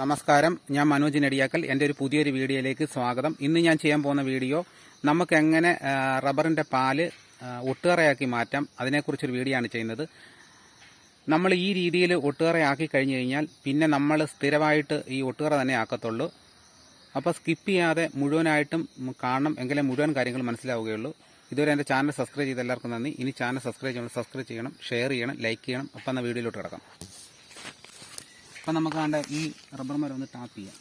നമസ്കാരം. ഞാൻ മനോജ് നെടിയാക്കൽ. എന്റെ ഒരു പുതിയൊരു വീഡിയോയിലേക്ക് സ്വാഗതം. ഇന്ന് ഞാൻ ചെയ്യാൻ പോകുന്ന വീഡിയോ നമുക്ക് എങ്ങനെ റബ്ബറിന്റെ പാൽ ഒട്ടുകറയാക്കി മാറ്റാം അതിനെക്കുറിച്ചൊരു വീഡിയോ ആണ് ചെയ്യുന്നത്. നമ്മൾ ഈ രീതിയിൽ ഒട്ടുകറയാക്കി കഴിഞ്ഞു കഴിഞ്ഞാൽ പിന്നെ നമ്മൾ സ്ഥിരമായിട്ട് ഈ ഒട്ടുകറ തന്നെ ആക്കത്തുള്ളൂ. അപ്പോൾ സ്കിപ്പ് ചെയ്യാതെ മുഴുവനായിട്ടും കാണണം എങ്കിലേ മുഴുവൻ കാര്യങ്ങൾ മനസ്സിലാവുകയുള്ളൂ. ഇതുവരെ എന്റെ ചാനൽ സബ്സ്ക്രൈബ് ചെയ്ത എല്ലാവർക്കും നന്ദി. ഇനി ചാനൽ സബ്സ്ക്രൈബ് ചെയ്യണം സബ്സ്ക്രൈബ് ചെയ്യണം ഷെയർ ചെയ്യണം ലൈക്ക് ചെയ്യണം. അപ്പം എന്നാൽ വീഡിയോയിലോട്ട് കിടക്കാം. അപ്പം നമുക്ക് വേണ്ട ഈ റബ്ബർ മരം ഒന്ന് ടാപ്പ് ചെയ്യാം.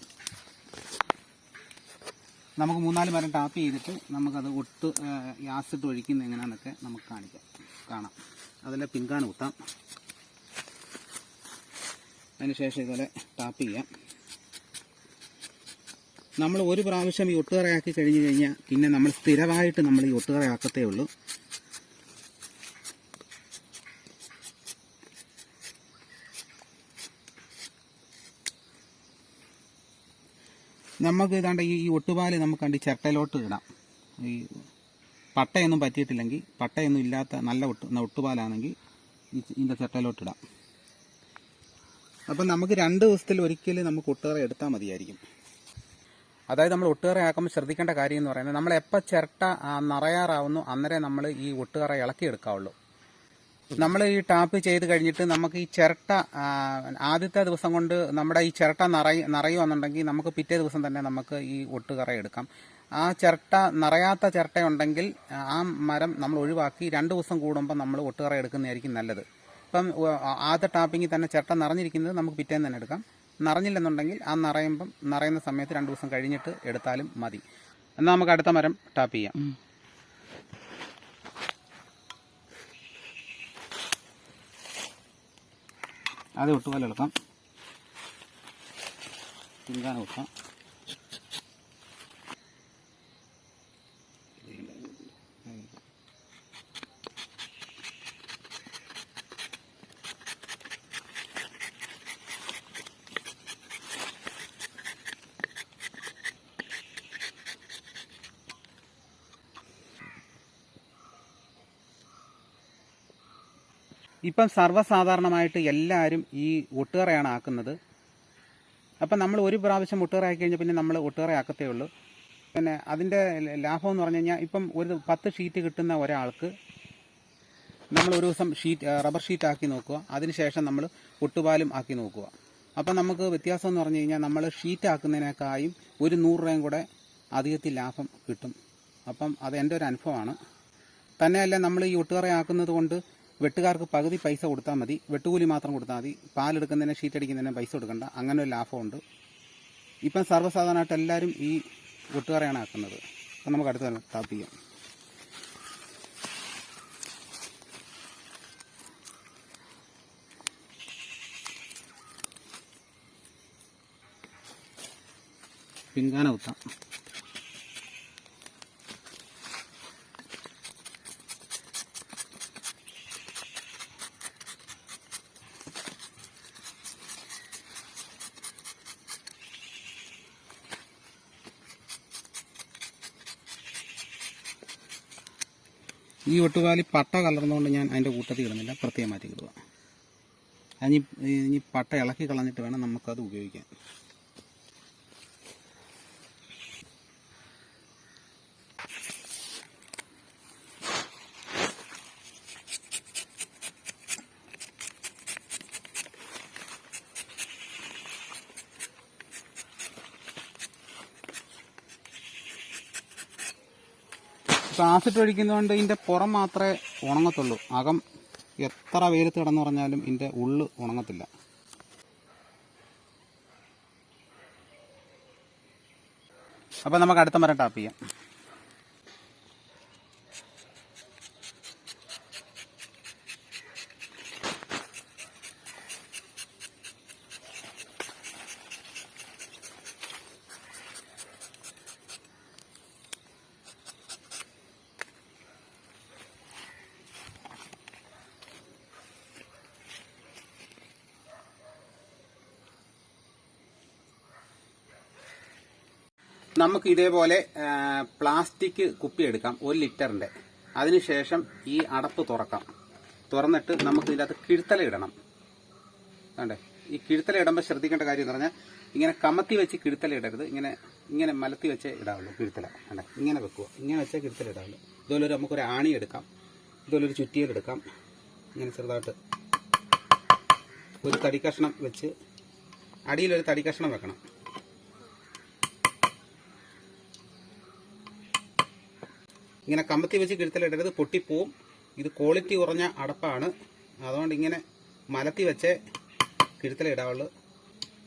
നമുക്ക് മൂന്നാൽ മരം ടാപ്പ് ചെയ്തിട്ട് നമുക്കത് ഒട്ട് ഗ്യാസിട്ട് ഒഴിക്കുന്ന എങ്ങനെയാണെന്നൊക്കെ നമുക്ക് കാണിക്കാം. കാണാം. അതിലെ പിങ്കാണ് കുത്താം. അതിനുശേഷം ഇതുപോലെ ടാപ്പ് ചെയ്യാം. നമ്മൾ ഒരു പ്രാവശ്യം ഈ ഒട്ടുകറയാക്കി കഴിഞ്ഞ് കഴിഞ്ഞാൽ പിന്നെ നമ്മൾ സ്ഥിരമായിട്ട് നമ്മൾ ഈ ഒട്ടുകറയാക്കത്തേ ഉള്ളൂ. നമുക്ക് ഇതാണ്ട് ഈ ഒട്ടുപാൽ നമുക്ക് കണ്ട് ചിരട്ടയിലോട്ട് ഇടാം. ഈ പട്ടയൊന്നും പറ്റിയിട്ടില്ലെങ്കിൽ പട്ടയൊന്നും ഇല്ലാത്ത നല്ല ഒട്ട് ഒട്ടുപാലാണെങ്കിൽ ഈ ഇതിന്റെ ചിരട്ടയിലോട്ട് ഇടാം. അപ്പം നമുക്ക് രണ്ട് ദിവസത്തിൽ ഒരിക്കൽ നമുക്ക് ഒട്ടുകറ എടുത്താൽ മതിയായിരിക്കും. അതായത് നമ്മൾ ഒട്ടുകറ ആക്കുമ്പോൾ ശ്രദ്ധിക്കേണ്ട കാര്യം എന്ന് പറയുന്നത് നമ്മൾ എപ്പോൾ ചിരട്ട നിറയാറാവുന്നു അന്നേരം നമ്മൾ ഈ ഒട്ടുകറ ഇളക്കി എടുക്കാവുള്ളൂ നമ്മൾ ഈ ടാപ്പ് ചെയ്ത് കഴിഞ്ഞിട്ട് നമുക്ക് ഈ ചിരട്ട ആദ്യത്തെ ദിവസം കൊണ്ട് നമ്മുടെ ഈ ചിരട്ട നിറയ നിറയുമെന്നുണ്ടെങ്കിൽ നമുക്ക് പിറ്റേ ദിവസം തന്നെ നമുക്ക് ഈ ഒട്ടുകറ എടുക്കാം. ആ ചിരട്ട നിറയാത്ത ചിരട്ട ഉണ്ടെങ്കിൽ ആ മരം നമ്മൾ ഒഴിവാക്കി രണ്ട് ദിവസം കൂടുമ്പോൾ നമ്മൾ ഒട്ടുകറ എടുക്കുന്നതായിരിക്കും നല്ലത്. ഇപ്പം ആദ്യ ടാപ്പിങ്ങിൽ തന്നെ ചിരട്ട നിറഞ്ഞിരിക്കുന്നത് നമുക്ക് പിറ്റേന്ന് തന്നെ എടുക്കാം. നിറഞ്ഞില്ലെന്നുണ്ടെങ്കിൽ ആ നിറയുമ്പം നിറയുന്ന സമയത്ത് രണ്ട് ദിവസം കഴിഞ്ഞിട്ട് എടുത്താലും മതി. എന്നാൽ നമുക്ക് അടുത്ത മരം ടാപ്പ് ചെയ്യാം. ആദ്യം ഒട്ടുപോലെ എടുക്കാം. പിൻകാനം ഇപ്പം സർവസാധാരണമായിട്ട് എല്ലാവരും ഈ ഒട്ടുകറയാണ് ആക്കുന്നത്. അപ്പം നമ്മൾ ഒരു പ്രാവശ്യം ഒട്ടുകറ ആക്കി കഴിഞ്ഞാൽ പിന്നെ നമ്മൾ ഒട്ടുകറ ആക്കത്തേ ഉള്ളൂ. പിന്നെ അതിന്റെ ലാഭം എന്ന് പറഞ്ഞു കഴിഞ്ഞാൽ ഇപ്പം ഒരു പത്ത് ഷീറ്റ് കിട്ടുന്ന ഒരാൾക്ക് നമ്മൾ ഒരു ദിവസം ഷീറ്റ് റബ്ബർ ഷീറ്റ് ആക്കി നോക്കുക. അതിനുശേഷം നമ്മൾ ഒട്ടുപാലും ആക്കി നോക്കുക. അപ്പം നമുക്ക് വ്യത്യാസം എന്ന് പറഞ്ഞു കഴിഞ്ഞാൽ നമ്മൾ ഷീറ്റ് ആക്കുന്നതിനേക്കായും ഒരു നൂറ് രൂപയും കൂടെ അധികത്തിൽ ലാഭം കിട്ടും. അപ്പം അത് എന്റെ ഒരു അനുഭവമാണ്. തന്നെയല്ല നമ്മൾ ഈ ഒട്ടുകറ ആക്കുന്നത് കൊണ്ട് വെട്ടുകാർക്ക് പകുതി പൈസ കൊടുത്താൽ മതി. വെട്ടുകൂലി മാത്രം കൊടുത്താൽ മതി. പാലെടുക്കുന്നതിന് ഷീറ്റ് അടിക്കുന്നതിന് പൈസ കൊടുക്കണ്ട. അങ്ങനെ ഒരു ലാഭമുണ്ട്. ഇപ്പം സർവസാധാരണമായിട്ട് എല്ലാവരും ഈ വെട്ടുകാരെയാണ് ആക്കുന്നത്. അപ്പം നമുക്ക് അടുത്ത ടാപ്പ് ചെയ്യാം. പിൻകാന കുത്താം. ഈ ഒട്ടുകാലി പട്ട കലർന്നുകൊണ്ട് ഞാൻ അതിന്റെ കൂട്ടത്തിൽ ഇടുന്നില്ല. പ്രത്യേകം മാറ്റി ഇടുക. അതിനി ഇനി പട്ട ഇളക്കി കളഞ്ഞിട്ട് വേണം നമുക്കത് ഉപയോഗിക്കാൻ. ആസിഡ് ഒഴിക്കുന്നതുകൊണ്ട് ഇതിന്റെ പുറം മാത്രമേ ഉണങ്ങത്തുള്ളൂ. അകം എത്ര വെയിലത്ത് കിടന്നു പറഞ്ഞാലും ഇതിന്റെ ഉള്ളു ഉണങ്ങത്തില്ല. അപ്പം നമുക്ക് അടുത്ത മരം ടാപ്പ് ചെയ്യാം. നമുക്ക് ഇതേപോലെ പ്ലാസ്റ്റിക് കുപ്പി എടുക്കാം ഒരു ലിറ്ററിന്റെ. അതിനുശേഷം ഈ അടപ്പ് തുറക്കാം. തുറന്നിട്ട് നമുക്ക് ഇതിനകത്ത് കിഴുത്തല ഇടണം. വേണ്ടേ ഈ കിഴുത്തല ഇടുമ്പോൾ ശ്രദ്ധിക്കേണ്ട കാര്യം എന്ന് പറഞ്ഞാൽ ഇങ്ങനെ കമത്തി വെച്ച് കിഴുത്തല ഇടരുത്. ഇങ്ങനെ ഇങ്ങനെ മലത്തി വെച്ചേ ഇടാവുള്ളൂ കിഴുത്തല. വേണ്ടേ ഇങ്ങനെ വെക്കുക. ഇങ്ങനെ വെച്ചേ കിഴുത്തല ഇടാവുള്ളൂ. ഇതുപോലെ ഒരു നമുക്കൊരു ആണി എടുക്കാം. ഇതുപോലെ ഒരു ചുറ്റിയിൽ എടുക്കാം. ഇങ്ങനെ ചെറുതായിട്ട് ഒരു തടി കഷ്ണം വെച്ച് അടിയിലൊരു തടി കഷ്ണം വെക്കണം. ഇങ്ങനെ കമ്പത്തി വെച്ച് കിഴുത്തലിടരുത് പൊട്ടിപ്പോവും. ഇത് ക്വാളിറ്റി കുറഞ്ഞ അടപ്പാണ്. അതുകൊണ്ട് ഇങ്ങനെ മലത്തി വെച്ച് കിഴുത്തല ഇടാവുള്ളൂ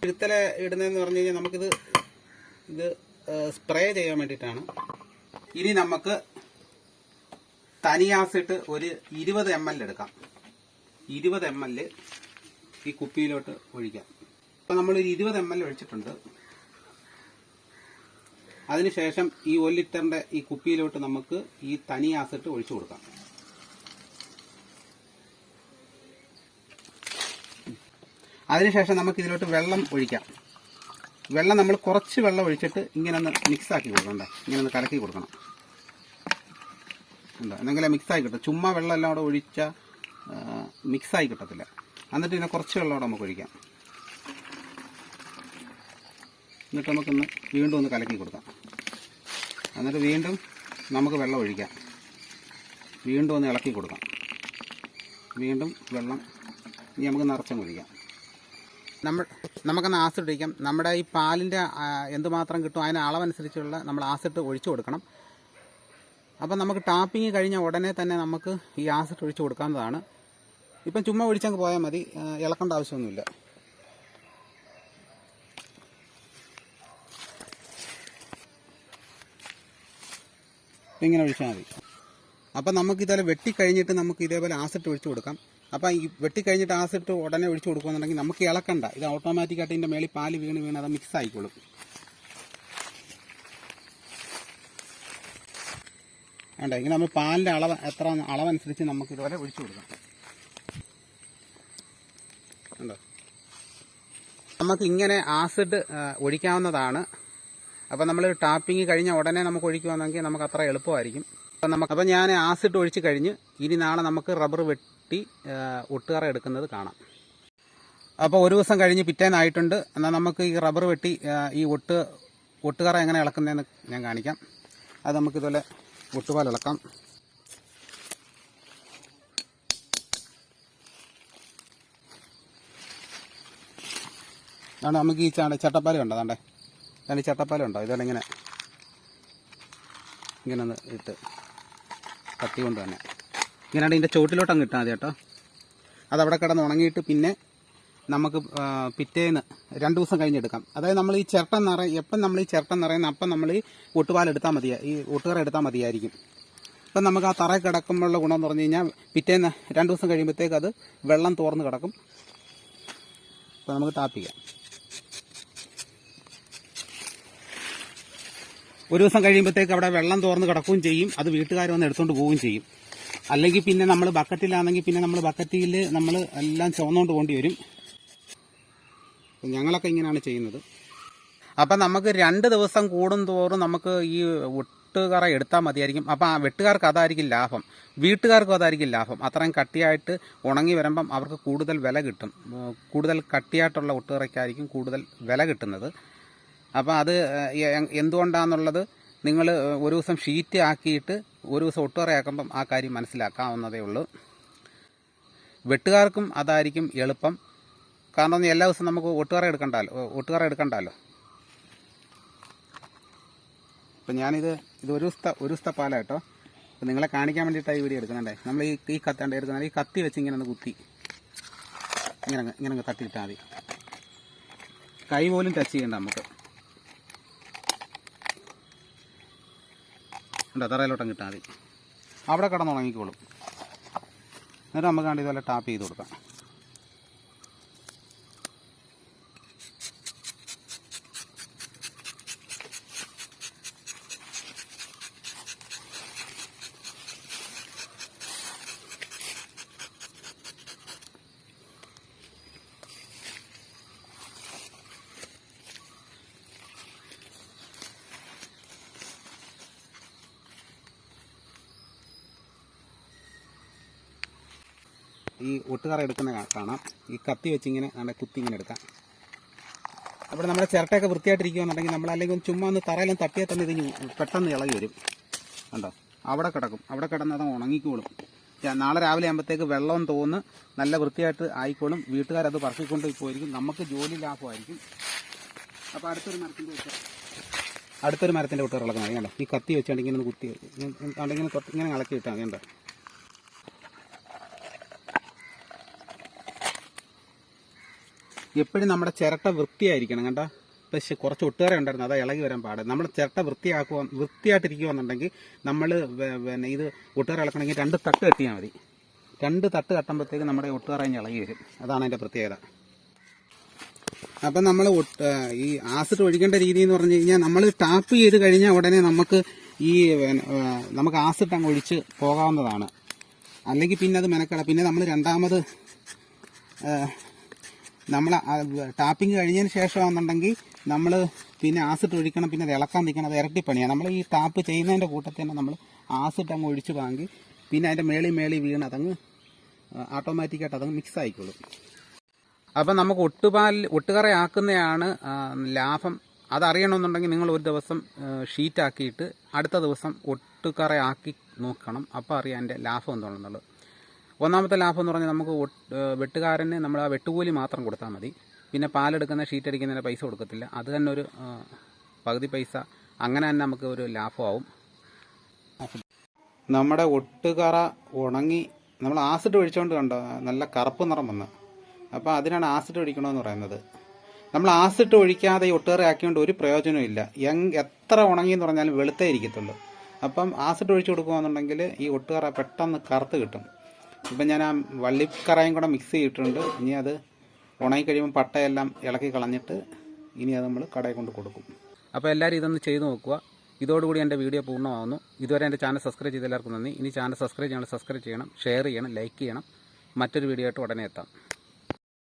കിഴുത്തല ഇടുന്നതെന്ന് പറഞ്ഞു കഴിഞ്ഞാൽ നമുക്കിത് ഇത് സ്പ്രേ ചെയ്യാൻ വേണ്ടിയിട്ടാണ്. ഇനി നമുക്ക് തനിയാസിട്ട് ഒരു ഇരുപത് എം എൽ എടുക്കാം. ഇരുപത് എം എൽ ഈ കുപ്പിയിലോട്ട് ഒഴിക്കാം. ഇപ്പം നമ്മളൊരു ഇരുപത് എം എൽ ഒഴിച്ചിട്ടുണ്ട്. അതിനുശേഷം ഈ ഒരു ലിറ്ററിന്റെ ഈ കുപ്പിയിലോട്ട് നമുക്ക് ഈ തനി ആസിഡ് ഒഴിച്ചു കൊടുക്കാം. അതിനുശേഷം നമുക്ക് ഇതിലോട്ട് വെള്ളം ഒഴിക്കാം. വെള്ളം നമ്മൾ കുറച്ച് വെള്ളം ഒഴിച്ചിട്ട് ഇങ്ങനെ ഒന്ന് മിക്സ് ആക്കി കൊടുക്കണ്ട ഇങ്ങനെ ഒന്ന് കലക്കി കൊടുക്കണം. ഉണ്ടോ? എന്തെങ്കിലും മിക്സ് ആയി കിട്ടും? ചുമ്മാ വെള്ളം എല്ലാം കൂടെ മിക്സ് ആയി കിട്ടത്തില്ല. എന്നിട്ട് ഇതിനെ കുറച്ച് വെള്ളം കൂടെ നമുക്ക് ഒഴിക്കാം. എന്നിട്ട് നമുക്കൊന്ന് വീണ്ടും ഒന്ന് കലക്കി കൊടുക്കാം. എന്നിട്ട് വീണ്ടും നമുക്ക് വെള്ളം ഒഴിക്കാം. വീണ്ടും ഒന്ന് ഇളക്കി കൊടുക്കാം. വീണ്ടും വെള്ളം ഇനി നമുക്ക് നിറച്ചങ്ങ് ഒഴിക്കാം. നമ്മൾ നമുക്കൊന്ന് ആസിഡ് ഒഴിക്കാം. നമ്മുടെ ഈ പാലിന്റെ എന്തുമാത്രം കിട്ടും അതിന് അളവനുസരിച്ചുള്ള നമ്മൾ ആസിഡ് ഒഴിച്ചു കൊടുക്കണം. അപ്പം നമുക്ക് ടാപ്പിങ് കഴിഞ്ഞ ഉടനെ തന്നെ നമുക്ക് ഈ ആസിഡ് ഒഴിച്ചു കൊടുക്കാവുന്നതാണ്. ഇപ്പം ചുമ്മാ ഒഴിച്ചങ്ങ് പോയാൽ മതി. ഇളക്കേണ്ട ആവശ്യമൊന്നുമില്ല. ഇങ്ങനെ ഒഴിച്ചാൽ മതി. അപ്പം നമുക്ക് ഇതേപോലെ വെട്ടിക്കഴിഞ്ഞിട്ട് നമുക്ക് ഇതേപോലെ ആസിഡ് ഒഴിച്ചു കൊടുക്കാം. അപ്പം ഈ വെട്ടിക്കഴിഞ്ഞിട്ട് ആസിഡ് ഉടനെ ഒഴിച്ചു കൊടുക്കുകയെന്നുണ്ടെങ്കിൽ നമുക്ക് ഇളക്കണ്ട. ഇത് ഓട്ടോമാറ്റിക്കായിട്ട് ഇതിന്റെ മേളിൽ പാൽ വീണ് വീണ് അത് മിക്സ് ആയിക്കോളും. വേണ്ട ഇങ്ങനെ നമ്മൾ പാലിന്റെ അളവ് എത്ര അളവനുസരിച്ച് നമുക്ക് ഇതുപോലെ ഒഴിച്ചു കൊടുക്കാം. നമുക്ക് ഇങ്ങനെ ആസിഡ് ഒഴിക്കാവുന്നതാണ്. അപ്പോൾ നമ്മൾ ടാപ്പിംഗ് കഴിഞ്ഞ ഉടനെ നമുക്ക് ഒഴിക്കുവാണെങ്കിൽ നമുക്ക് അത്ര എളുപ്പമായിരിക്കും. അപ്പം നമുക്ക് അപ്പം ഞാൻ ആസിഡ് ഒഴിച്ച് കഴിഞ്ഞ് ഇനി നാളെ നമുക്ക് റബ്ബർ വെട്ടി ഒട്ടുകറ എടുക്കുന്നത് കാണാം. അപ്പോൾ ഒരു ദിവസം കഴിഞ്ഞ് പിറ്റേന്നായിട്ടുണ്ട് എന്നാൽ നമുക്ക് ഈ റബ്ബർ വെട്ടി ഈ ഒട്ട് ഒട്ടുകറ എങ്ങനെ ഇളക്കുന്നതെന്ന് ഞാൻ കാണിക്കാം. അത് നമുക്കിതുപോലെ ഒട്ടുപാൽ ഇളക്കാം. അതാണ് നമുക്ക് ഈ ചാണ്ട ചട്ടപ്പാൽ കണ്ടോ അതാണ്ടേ ചട്ടപ്പാലം ഉണ്ടോ ഇതാണ് ഇങ്ങനെ ഇങ്ങനെ ഒന്ന് ഇട്ട് കത്തി കൊണ്ട് തന്നെ. ഇങ്ങനെയാണ് ഇതിന്റെ ചോട്ടിലോട്ട് അങ്ങ് ഇട്ടാൽ മതി കേട്ടോ. അതവിടെ കിടന്ന് ഉണങ്ങിയിട്ട് പിന്നെ നമുക്ക് പിറ്റേന്ന് രണ്ട് ദിവസം കഴിഞ്ഞെടുക്കാം. അതായത് നമ്മൾ ഈ ചിരട്ട നിറ എപ്പം നമ്മൾ ഈ ചിരട്ട നിറയുന്ന അപ്പം നമ്മൾ ഈ ഒട്ടുപാൽ എടുത്താൽ മതിയാ ഈ ഒട്ടുകറ എടുത്താൽ മതിയായിരിക്കും. ഇപ്പം നമുക്ക് ആ തറ കിടക്കുമ്പോഴുള്ള ഗുണം എന്ന് പറഞ്ഞു കഴിഞ്ഞാൽ പിറ്റേന്ന് രണ്ട് ദിവസം കഴിയുമ്പോഴത്തേക്ക് അത് വെള്ളം തോർന്ന് കിടക്കും. അപ്പോൾ നമുക്ക് ടാപ്പിക്കാം ഒരു ദിവസം കഴിയുമ്പോഴത്തേക്ക് അവിടെ വെള്ളം തോർന്ന് കിടക്കുകയും ചെയ്യും. അത് വീട്ടുകാർ വന്ന് എടുത്തുകൊണ്ട് പോവുകയും ചെയ്യും. അല്ലെങ്കിൽ പിന്നെ നമ്മൾ ബക്കറ്റിലാണെങ്കിൽ പിന്നെ നമ്മൾ ബക്കറ്റിൽ നമ്മൾ എല്ലാം ചുവന്നുകൊണ്ട് പോകേണ്ടി വരും. ഞങ്ങളൊക്കെ ഇങ്ങനെയാണ് ചെയ്യുന്നത്. അപ്പം നമുക്ക് രണ്ട് ദിവസം കൂടും തോറും നമുക്ക് ഈ വെട്ടുകറ എടുത്താൽ മതിയായിരിക്കും. അപ്പം ആ വെട്ടുകാർക്ക് അതായിരിക്കും ലാഭം. വീട്ടുകാർക്കും അതായിരിക്കും ലാഭം. അത്രയും കട്ടിയായിട്ട് ഉണങ്ങി വരുമ്പം അവർക്ക് കൂടുതൽ വില കിട്ടും. കൂടുതൽ കട്ടിയായിട്ടുള്ള ഒട്ടുകറയ്ക്കായിരിക്കും കൂടുതൽ വില കിട്ടുന്നത്. അപ്പോൾ അത് എന്തുകൊണ്ടാണെന്നുള്ളത് നിങ്ങൾ ഒരു ദിവസം ഷീറ്റ് ആക്കിയിട്ട് ഒരു ദിവസം ഒട്ടുകറയാക്കുമ്പം ആ കാര്യം മനസ്സിലാക്കാവുന്നതേ ഉള്ളൂ. വെട്ടുകാർക്കും അതായിരിക്കും എളുപ്പം. കാരണം എല്ലാ ദിവസവും നമുക്ക് ഒട്ടുകറ എടുക്കണ്ടല്ലോ ഒട്ടുകറ എടുക്കണ്ടല്ലോ. അപ്പം ഞാനിത് ഇത് ഒരു ദിവസത്തെ ഒരു ദിവസത്തെ പാല കേട്ടോ. അപ്പം നിങ്ങളെ കാണിക്കാൻ വേണ്ടിയിട്ടാണ് ഈ വീഡിയോ എടുക്കുന്നുണ്ടേ നമ്മൾ ഈ ഈ കത്താണ്ട് എടുക്കുന്നത്. ഈ കത്തി വെച്ച് ഇങ്ങനെ ഒന്ന് കുത്തി. ഇങ്ങനെ ഇങ്ങനെ തട്ടിയിട്ടാൽ മതി. കൈ പോലും ടച്ച് ചെയ്യണ്ട നമുക്ക്. ഉണ്ടോ തറയിലോട്ടം കിട്ടാൽ മതി. അവിടെ കിടന്നുണങ്ങിക്കോളും എന്നിട്ട് നമുക്ക് കണ്ട് ഇതുപോലെ ടാപ്പ് ചെയ്ത് കൊടുക്കാം. ഈ ഒട്ടുകറ എടുക്കുന്ന കാണാം. ഈ കത്തി വെച്ചിങ്ങനെ നമ്മുടെ കുത്തി ഇങ്ങനെ എടുക്കാം. അപ്പോൾ നമ്മുടെ ചിരട്ടയൊക്കെ വൃത്തിയായിട്ടിരിക്കുകയെന്നുണ്ടെങ്കിൽ നമ്മൾ അല്ലെങ്കിൽ ഒന്ന് ചുമ്മാ ഒന്ന് തറയിലും തട്ടിയാൽ തന്നെ ഇത് പെട്ടെന്ന് ഇളകി വരും. കണ്ടോ? അവിടെ കിടക്കും. അവിടെ കിടന്ന് അത് ഉണങ്ങിക്കോളും. നാളെ രാവിലെ ആകുമ്പോഴത്തേക്ക് വെള്ളം തോന്ന് നല്ല വൃത്തിയായിട്ട് ആയിക്കോളും. വീട്ടുകാരത് പറക്കിക്കൊണ്ട് പോയിരിക്കും നമുക്ക് ജോലി ലാഭമായിരിക്കും. അപ്പോൾ അടുത്തൊരു മരത്തിന്റെ അടുത്തൊരു മരത്തിന്റെ ഇളക്കണം മതി കണ്ടോ? ഈ കത്തി വെച്ചാണ്ട് ഇങ്ങനെ കുത്തി ഇങ്ങനെ ഇങ്ങനെ ഇളക്കി ഇട്ടാൽ കണ്ടോ? എപ്പോഴും നമ്മുടെ ചിരട്ട വൃത്തിയായിരിക്കണം കണ്ട? പക്ഷെ കുറച്ച് ഒട്ടുകറ ഉണ്ടായിരുന്നു അതാ ഇളകി വരാൻ പാട്. നമ്മൾ ചിരട്ട വൃത്തിയാക്കുക വൃത്തിയായിട്ടിരിക്കുകയെന്നുണ്ടെങ്കിൽ നമ്മൾ പിന്നെ ഇത് ഒട്ടുകറ ഇളക്കണമെങ്കിൽ രണ്ട് തട്ട് കെട്ടിയാൽ മതി. രണ്ട് തട്ട് കട്ടുമ്പോഴത്തേക്ക് നമ്മുടെ ഒട്ടുകറ ഇളകി വരും. അതാണ് അതിന്റെ പ്രത്യേകത. അപ്പം നമ്മൾ ഈ ആസിഡ് ഒഴിക്കേണ്ട രീതി എന്ന് പറഞ്ഞു കഴിഞ്ഞാൽ നമ്മൾ ടാപ്പ് ചെയ്ത് കഴിഞ്ഞാൽ ഉടനെ നമുക്ക് ഈ നമുക്ക് ആസിഡ് അങ്ങ് ഒഴിച്ച് പോകാവുന്നതാണ്. അല്ലെങ്കിൽ പിന്നെ അത് മെനക്കട. പിന്നെ നമ്മൾ രണ്ടാമത് നമ്മൾ ടാപ്പിംഗ് കഴിഞ്ഞതിന് ശേഷമാണെന്നുണ്ടെങ്കിൽ നമ്മൾ പിന്നെ ആസിഡ് ഒഴിക്കണം പിന്നെ ഇളക്കാൻ നിൽക്കണം അത് ഇരട്ടി പണിയാണ് നമ്മൾ ഈ ടാപ്പ് ചെയ്യുന്നതിന്റെ കൂട്ടത്തിൽ തന്നെ നമ്മൾ ആസിഡ് അങ്ങ് ഒഴിച്ച് വാങ്ങി പിന്നെ അതിന്റെ മേളി മേളി വീണ് അതങ്ങ് ഓട്ടോമാറ്റിക്കായിട്ട് അതങ്ങ് മിക്സ് ആയിക്കോളും. അപ്പം നമുക്ക് ഒട്ടുപാൽ ഒട്ടുകറയാക്കുന്നതാണ് ലാഭം. അതറിയണമെന്നുണ്ടെങ്കിൽ നിങ്ങൾ ഒരു ദിവസം ഷീറ്റാക്കിയിട്ട് അടുത്ത ദിവസം ഒട്ടുകറയാക്കി നോക്കണം. അപ്പോൾ അറിയാം എന്റെ ലാഭം എന്താണെന്നുള്ളത്. ഒന്നാമത്തെ ലാഭം എന്ന് പറഞ്ഞാൽ നമുക്ക് വെട്ടുകാരന് നമ്മൾ ആ വെട്ടുകൂലി മാത്രം കൊടുത്താൽ മതി. പിന്നെ പാലെടുക്കുന്ന ഷീറ്റ് അടിക്കുന്നതിന് പൈസ കൊടുക്കത്തില്ല. അത് തന്നെ ഒരു പകുതി പൈസ. അങ്ങനെ തന്നെ നമുക്ക് ഒരു ലാഭമാവും. നമ്മുടെ ഒട്ടുകറ ഉണങ്ങി നമ്മൾ ആസിഡ് ഒഴിച്ചുകൊണ്ട് കണ്ടോ? നല്ല കറുപ്പ് നിറം വന്ന്. അപ്പോൾ അതിനാണ് ആസിഡ് ഒഴിക്കണമെന്ന് പറയുന്നത്. നമ്മൾ ആസിഡ് ഒഴിക്കാതെ ഈ ഒട്ടുകറ ആക്കിയോണ്ട് ഒരു പ്രയോജനവും ഇല്ല. എത്ര ഉണങ്ങിയെന്ന് പറഞ്ഞാലും വെളുത്തേ ഇരിക്കത്തുള്ളൂ. അപ്പം ആസിഡ് ഒഴിച്ചു കൊടുക്കുകയാണെന്നുണ്ടെങ്കിൽ ഈ ഒട്ടുകറ പെട്ടെന്ന് കറുത്ത് കിട്ടും. ഇപ്പം ഞാൻ ആ വള്ളിക്കറയും കൂടെ മിക്സ് ചെയ്തിട്ടുണ്ട്. ഇനി അത് ഉണങ്ങി കഴിയുമ്പോൾ പട്ടയെല്ലാം ഇളക്കി കളഞ്ഞിട്ട് ഇനി അത് നമ്മൾ കടയിൽ കൊണ്ട് കൊടുക്കും. അപ്പോൾ എല്ലാവരും ഇതൊന്ന് ചെയ്ത് നോക്കുക. ഇതോടുകൂടി എന്റെ വീഡിയോ പൂർണമാകുന്നു ഇതുവരെ എന്റെ ചാനൽ സബ്സ്ക്രൈബ് ചെയ്ത എല്ലാവർക്കും നന്ദി. ഇനി ചാനൽ സബ്സ്ക്രൈബ് ചെയ്യണം സബ്സ്ക്രൈബ് ചെയ്യണം ഷെയർ ചെയ്യണം ലൈക്ക് ചെയ്യണം. മറ്റൊരു വീഡിയോ ആയിട്ട് ഉടനെ എത്താം.